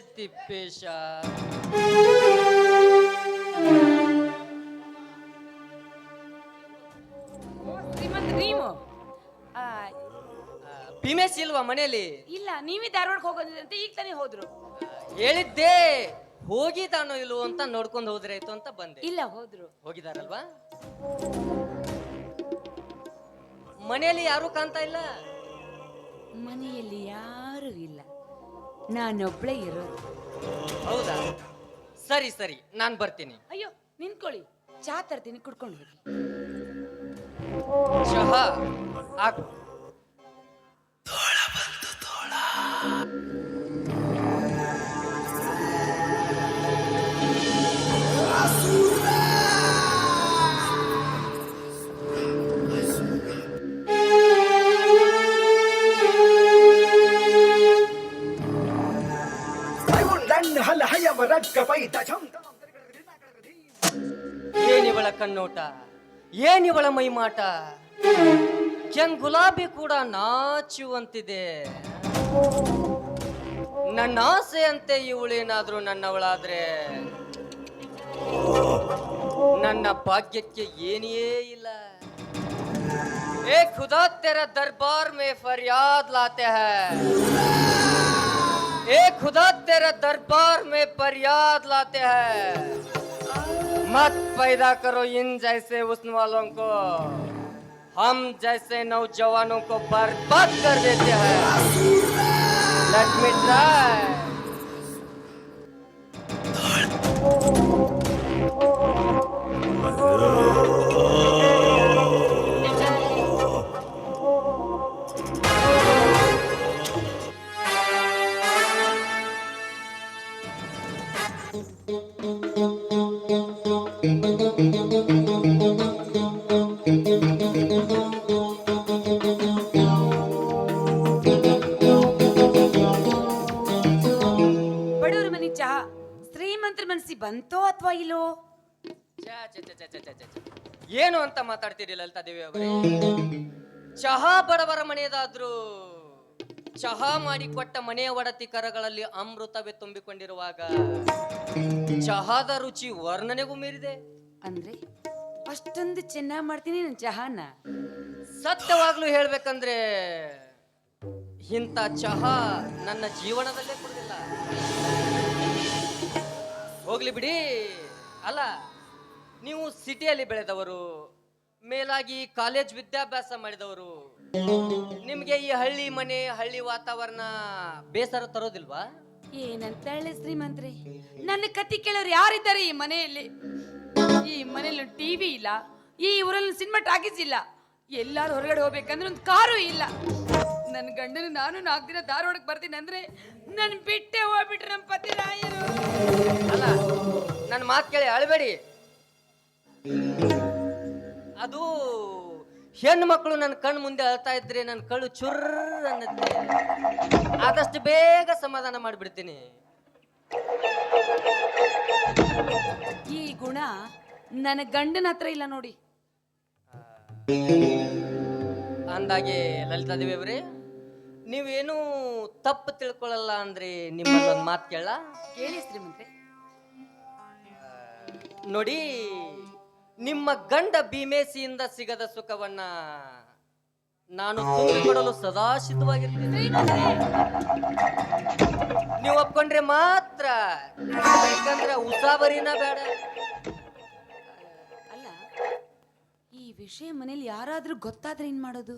ತಿಪ್ಪೇಶ ಶ್ರೀಮಂತ ನೀವು? ಆ, ಭೀಮೇಶ್ ಇಲ್ವಾ ಮನೆಯಲ್ಲಿ? ಇಲ್ಲ ನೀವೇ ಧಾರವಾಡಕ್ಕೆ ಹೋಗೋದಂತೆ ಈಗ ತಾನೇ ಹೋದ್ರು. ಹೇಳಿದ್ದೆ ಹೋಗಿದಾನೋ ಇಲ್ವೋ ಅಂತ ನೋಡ್ಕೊಂಡು ಹೋದ್ರೆ ಆಯ್ತು ಅಂತ ಬಂದೆ. ಇಲ್ಲ ಹೋದ್ರು. ಹೋಗಿದಾರಲ್ವಾ? ಮನೆಯಲ್ಲಿ ಯಾರು ಕಾಣ್ತಾ ಇಲ್ಲ? ಮನೆಯಲ್ಲಿ ಯಾರು ಇಲ್ಲ. ನಾನೊಬ್ಳೇ ಇರೋದು. ಹೌದಾ? ಸರಿ ಸರಿ ನಾನ್ ಬರ್ತೀನಿ. ಅಯ್ಯೋ ನಿಂತ್ಕೊಳ್ಳಿ. ಚಾ ತರ್ತೀನಿ ಕುಡ್ಕೊಂಡು ಹೋಗಿ. ಚಹಾ ಬಂತು ಲನ್ ಏನಿವಳ ಕಣ್ಣೋಟ ಏನಿವಳ ಮೈಮಾಟ ಕೆಂಗ್ ಗುಲಾಬಿ ಕೂಡ ನಾಚುವಂತಿದೆ ನನ್ನ ಆಸೆಯಂತೆ ಇವಳೇನಾದ್ರೂ ನನ್ನವಳಾದ್ರೆ ನನ್ನ ಭಾಗ್ಯಕ್ಕೆ ಏನೇ ಇಲ್ಲ ಏ ಖುದಾ ತೆರ ದರ್ಬಾರ್ ಮೇ ಫರ್ಯಾದ್ ಲಾತೆ ಹೈ ए खुदा तेरे दरबार में फरियाद लाते हैं मत पैदा करो इन जैसे उसन वालों को। हम जैसे नौजवानों को बर्बाद कर देते हैं। लक्ष्मी me ಬಡವ್ರ ಮನೆ ಚಹಾ ಶ್ರೀಮಂತರ ಮನಸ್ಸಿ ಬಂತೋ ಅಥವಾ ಇಲ್ಲೋ? ಛೆ, ಛೆ, ಛೆ, ಛೆ, ಛೆ, ಛೆ, ಛೆ, ಛೆ. ಏನು ಅಂತ ಮಾತಾಡ್ತೀರಿ ಲಲಿತಾ ದೇವಿ ಅವರೇ? ಚಹಾ ಬಡವರ ಮನೆಯದಾದ್ರೂ ಚಹಾ ಮಾಡಿಕೊಟ್ಟ ಮನೆಯ ಒಡತಿ ಕರಗಳಲ್ಲಿ ಅಮೃತವೇ ತುಂಬಿಕೊಂಡಿರುವಾಗ ಚಹಾದ ರುಚಿ ವರ್ಣನೆಗೂ ಮೀರಿದೆ. ಅಂದ್ರೆ? ಅಷ್ಟೊಂದು ಚೆನ್ನಾಗಿ ಮಾಡ್ತೀನಿ ನನ್ನ ಚಹಾನ. ಸತ್ಯವಾಗ್ಲೂ ಹೇಳ್ಬೇಕಂದ್ರೆ ಇಂಥ ಚಹಾ ನನ್ನ ಜೀವನದಲ್ಲೇ ಕುಡಿದಿಲ್ಲ. ಹೋಗ್ಲಿ ಬಿಡಿ. ಅಲ್ಲ ನೀವು ಸಿಟಿಯಲ್ಲಿ ಬೆಳೆದವರು ಮೇಲಾಗಿ ಕಾಲೇಜ್ ವಿದ್ಯಾಭ್ಯಾಸ ಮಾಡಿದವರು ನಿಮ್ಗೆ ಈ ಹಳ್ಳಿ ಮನೆ ಹಳ್ಳಿ ವಾತಾವರಣ ಬೇಸರ ತರೋದಿಲ್ವಾ? ಏನಂತ ಹೇಳಿ ಶ್ರೀಮಂತ್ರಿ? ನನ್ನ ಕತಿ ಕೇಳೋರು ಯಾರಿದ್ದಾರೆ ಈ ಮನೆಯಲ್ಲಿ? ಈ ಮನೆಯಲ್ಲಿ ಟಿವಿ ಇಲ್ಲ, ಈ ಊರಲ್ಲಿ ಸಿನಿಮಾ ಟಾಕೀಸ್ ಇಲ್ಲ. ಎಲ್ಲಾರು ಹೊರಗಡೆ ಹೋಗ್ಬೇಕಂದ್ರೆ ಒಂದು ಕಾರು ಇಲ್ಲ. ನನ್ನ ಗಂಡನ ನಾನು ನಾಲ್ಕು ದಿನ ಧಾರವಾಡಕ್ಕೆ ಬರ್ತೀನಿ ಅಂದ್ರೆ ನನ್ನ ಬಿಟ್ಟೆ ಹೋಗ್ಬಿಟ್ರೆ ನಮ್ಮ ಪತಿ ರಾಯರು. ಅಲ್ಲ ನನ್ನ ಮಾತು ಕೇಳಿ ಅಳಬೇಡಿ. ಅದು ಹೆಣ್ಣು ಮಕ್ಕಳು ನನ್ನ ಕಣ್ಣು ಮುಂದೆ ಅಳ್ತಾ ಇದ್ರೆ ನನ್ನ ಕళ్ళు ಚುರ್ರ ಅನ್ನತ್ತೆ. ಆದಷ್ಟು ಬೇಗ ಸಮಾಧಾನ ಮಾಡಿಬಿಡ್ತೀನಿ. ಈ ಗುಣ ನನ್ನ ಗಂಡನ ಹತ್ರ ಇಲ್ಲ ನೋಡಿ. ಅಂದಾಗೆ ಲಲಿತಾ ದೇವಿ ಅವರೇ ನೀವೇನು ತಪ್ಪು ತಿಳ್ಕೊಳ್ಳಲ್ಲ ಅಂದ್ರೆ ನಿಮ್ಮಲ್ಲಿ ಒಂದು ಮಾತು ಕೇಳ. ಕೇಳಿ ಶ್ರೀಮಂತ್ರಿ. ನೋಡಿ ನಿಮ್ಮ ಗಂಡ ಭೀಮೇಸಿಯಿಂದ ಸಿಗದ ಸುಖವನ್ನ ನಾನು ತುಂಬಿಕೊಡಲು ಸದಾ ಸಿದ್ಧವಾಗಿರ್ತೀನಿ ನೀವು ಒಪ್ಕೊಂಡ್ರೆ ಮಾತ್ರ ಯಾಕಂದ್ರೆ ಉಸಾಬರಿನ ಬೇಡ ಅಲ್ಲ ಈ ವಿಷಯ ಮನೇಲಿ ಯಾರಾದ್ರೂ ಗೊತ್ತಾದ್ರೆ ಏನ್ ಮಾಡೋದು?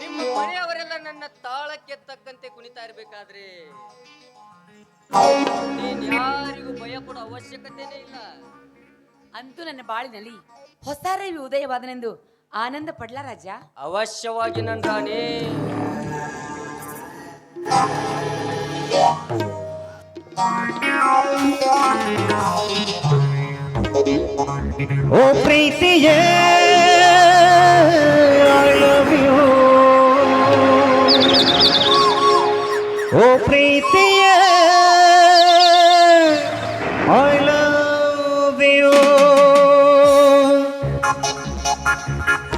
ನಿಮ್ಮ ಮನೆಯವರೆಲ್ಲ ನನ್ನ ತಾಳಕ್ಕೆ ತಕ್ಕಂತೆ ಕುಣಿತಾ ಇರ್ಬೇಕಾದ್ರೆ? ನೀನ್ ಯಾರಿಗೂ ಭಯ ಕೊಡೋ ಅವಶ್ಯಕತೆನೇ ಇಲ್ಲ. ಅಂತೂ ನನ್ನ ಬಾಳಿನಲ್ಲಿ ಹೊಸ ರವಿ ಉದಯವಾದನೆಂದು ಆನಂದ ಪಡ್ಲ ರಾಜ ಅವಶ್ಯವಾಗಿ ನನ್ನ ರಾಣಿ. ಓ ಪ್ರೀತಿಯೇ ಐ ಲವ್ ಯು ಓ ಪ್ರೀತಿಯೇ I love you. Thank you.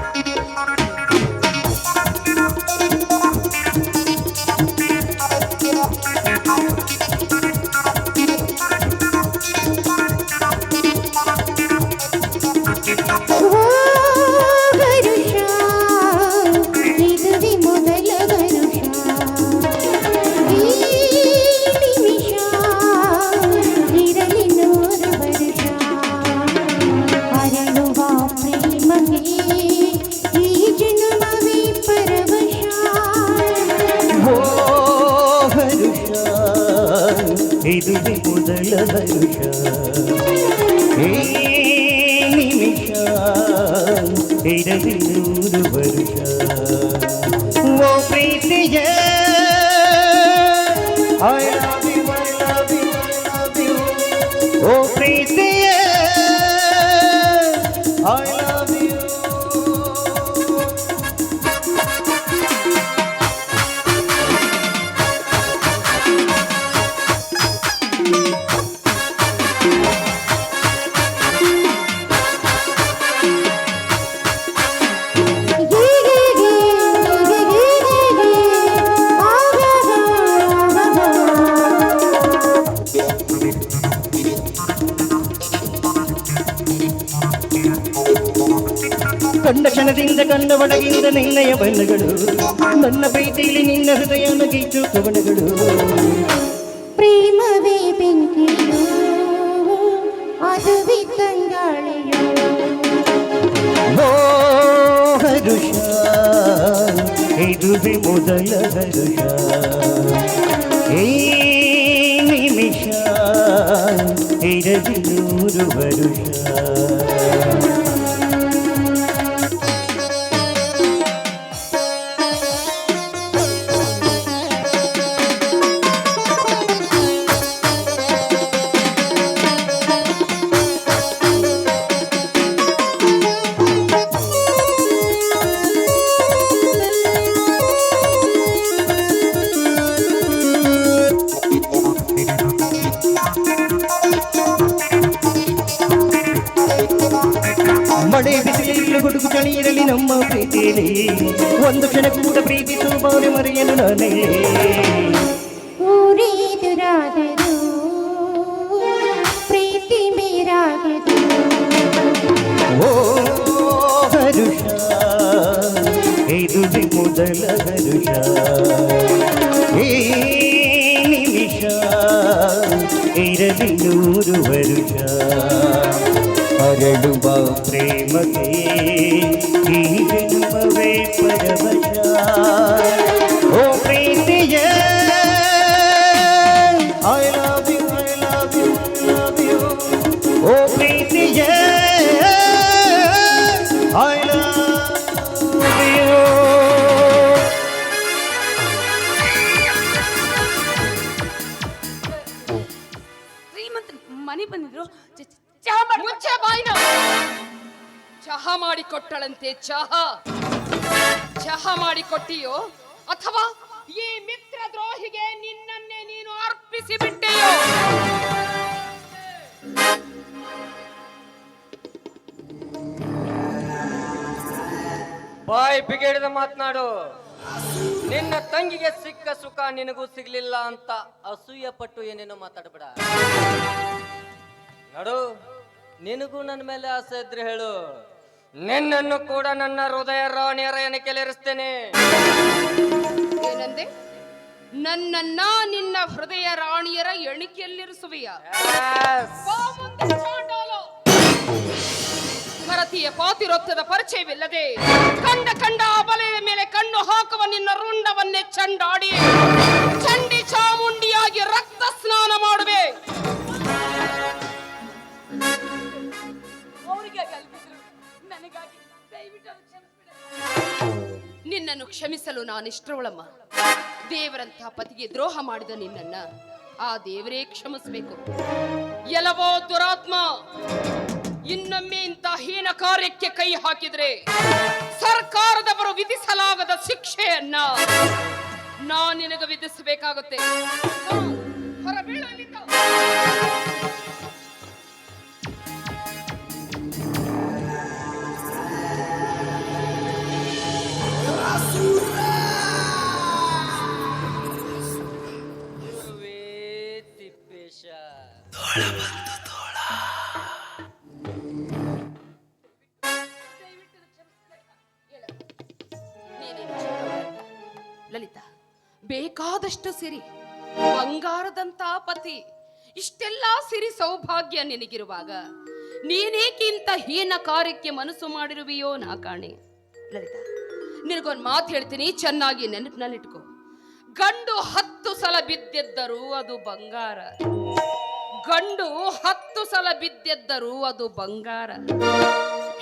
ಇದುವೆ ಮೊದಲ ಹರುಷ ಈ ನಿಮಿಷ ಇರಲಿ ನೂರು ವರುಷ ಓ ಪ್ರೀತಿಯ I love you, I love you, I love you. ಓ ಪ್ರೀತಿಯ ಕ್ಷಣದಿಂದ ಕಂಡ ಒಳಗಿಂದ ನಿನ್ನಯ ಬಣ್ಣಗಳು ನನ್ನ ಪ್ರೀತಿಯಲ್ಲಿ ನಿನ್ನ ಹೃದಯ ನಗೀಚು ಕವನಗಳು ಪ್ರೇಮವೇ ಬೆಂಕಿಯೋ ಅದುವೆ ತಂಗಾಳಿಯೋ ಓ ಹರುಷ ಇದುವೆ ಮೊದಲ ಹರುಷ ಈ ನಿಮಿಷ ಇರಲಿ ನೂರು ವರುಷ ಬಿಸಿಲು ಗುಡುಗು ಚಳಿ ಇರಲಿ ನಮ್ಮ ಪ್ರೀತಿಯಲ್ಲಿ ಒಂದು ಕ್ಷಣ ಕೂಡ ಪ್ರೀತಿಸುವ ಬಾರಿ ಮರೆಯಲು ನಾನೇ ಊರೆದುರಾದರೂ ಪ್ರೀತಿ ಮೇರಾಗದು ಓ ಹರುಷ ಇದು ಮೊದಲ ಹರುಷ ಈ ನಿಮಿಷ ಇರಲಿ ನೂರು ವರುಷ ಹರಡುವ ಪ್ರೇಮಗೆ ಈ ಜನ್ಮವೇ ಪರವಶ ಚಹಾ. ಚಹಾ ಮಾಡಿಕೊಟ್ಟಿಯೋ ಅಥವಾ ಈ ಮಿತ್ರ ದ್ರೋಹಿಗೆ ನಿನ್ನನ್ನೇ ನೀನು ಅರ್ಪಿಸಿ ಬಿಟ್ಟೆಯೋ? ಬಾಯ್ ಬಿಗೇಡಿದ ಮಾತನಾಡು. ನಿನ್ನ ತಂಗಿಗೆ ಸಿಕ್ಕ ಸುಖ ನಿನಗೂ ಸಿಗ್ಲಿಲ್ಲ ಅಂತ ಅಸೂಯ ಪಟ್ಟು ಏನೇನೋ ಮಾತಾಡಬೇಡ. ನಡು, ನಿನಗೂ ನನ್ನ ಮೇಲೆ ಆಸೆ ಇದ್ರೆ ಹೇಳು. ನಿನ್ನನ್ನು ಕೂಡ ನನ್ನ ಹೃದಯ ರಾಣಿಯರ ಕೆಲರಿಸ್ತೇನೆ ಏನಂದೆ? ನನ್ನನ್ನ ನಿನ್ನ ಹೃದಯ ರಾಣಿಯರ ಎಣಿಕೆಯಲ್ಲಿರಿಸುವೆಯ? ಭಾರತೀಯ ಭರತೀಯ ಪಾತಿರೊತ್ತದ ಪರಿಚಯವಿಲ್ಲದೆ ಕಂಡ ಕಂಡ ಬಲೆಯ ಮೇಲೆ ಕಣ್ಣು ಹಾಕುವ ನಿನ್ನ ರುಂಡವನ್ನೇ ಚಂಡಾಡಿ ಚಂಡಿ ಚಾಮುಂಡಿಯಾಗಿ ರಕ್ತ ಸ್ನಾನ ಮಾಡುವೆ. ನಿನ್ನನ್ನು ಕ್ಷಮಿಸಲು ನಾನಿಷ್ಟವಳಮ್ಮ ದೇವರಂತಹ ಪತಿಗೆ ದ್ರೋಹ ಮಾಡಿದ ನಿನ್ನನ್ನ ಆ ದೇವರೇ ಕ್ಷಮಿಸಬೇಕು. ಎಲವೋ ದುರಾತ್ಮ, ಇನ್ನೊಮ್ಮೆ ಇಂಥ ಹೀನ ಕಾರ್ಯಕ್ಕೆ ಕೈ ಹಾಕಿದ್ರೆ ಸರ್ಕಾರದವರು ವಿಧಿಸಲಾಗದ ಶಿಕ್ಷೆಯನ್ನ ನಾ ನಿನಗೆ ವಿಧಿಸಬೇಕಾಗುತ್ತೆ. ಹೊರ ಬೇಕಾದಷ್ಟು ಸಿರಿ, ಬಂಗಾರದಂತ ಪತಿ, ಇಷ್ಟೆಲ್ಲ ಸಿರಿ ಸೌಭಾಗ್ಯ ನಿನಗಿರುವಾಗ ನೀನೇಕಿಂತ ಹೀನ ಕಾರ್ಯಕ್ಕೆ ಮನಸ್ಸು ಮಾಡಿರುವೆಯೋ ನಾ ಕಾಣೆ ಲಲಿತಾ, ನಿನಗೊಂದು ಮಾತು ಹೇಳ್ತೀನಿ, ಚೆನ್ನಾಗಿ ನೆನಪಿನಲ್ಲಿಟ್ಕೋ. ಗಂಡು ಹತ್ತು ಸಲ ಬಿದ್ದೆದ್ದರೂ ಅದು ಬಂಗಾರ. ಗಂಡು ಹತ್ತು ಸಲ ಬಿದ್ದೆದ್ದರೂ ಅದು ಬಂಗಾರ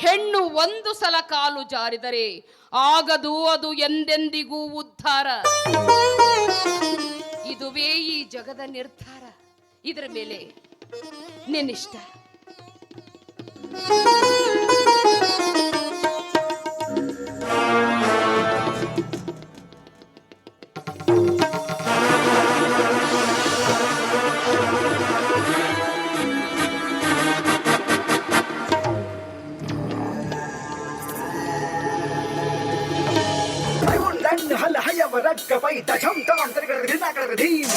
ಹೆಣ್ಣು ಒಂದು ಸಲ ಕಾಲು ಜಾರಿದರೆ ಆಗದು ಅದು ಎಂದೆಂದಿಗೂ ಉದ್ಧಾರ. ಇದುವೇ ಈ ಜಗದ ನಿರ್ಧಾರ. ಇದರ ಮೇಲೆ ನಿನ್ನಿಷ್ಟ. team.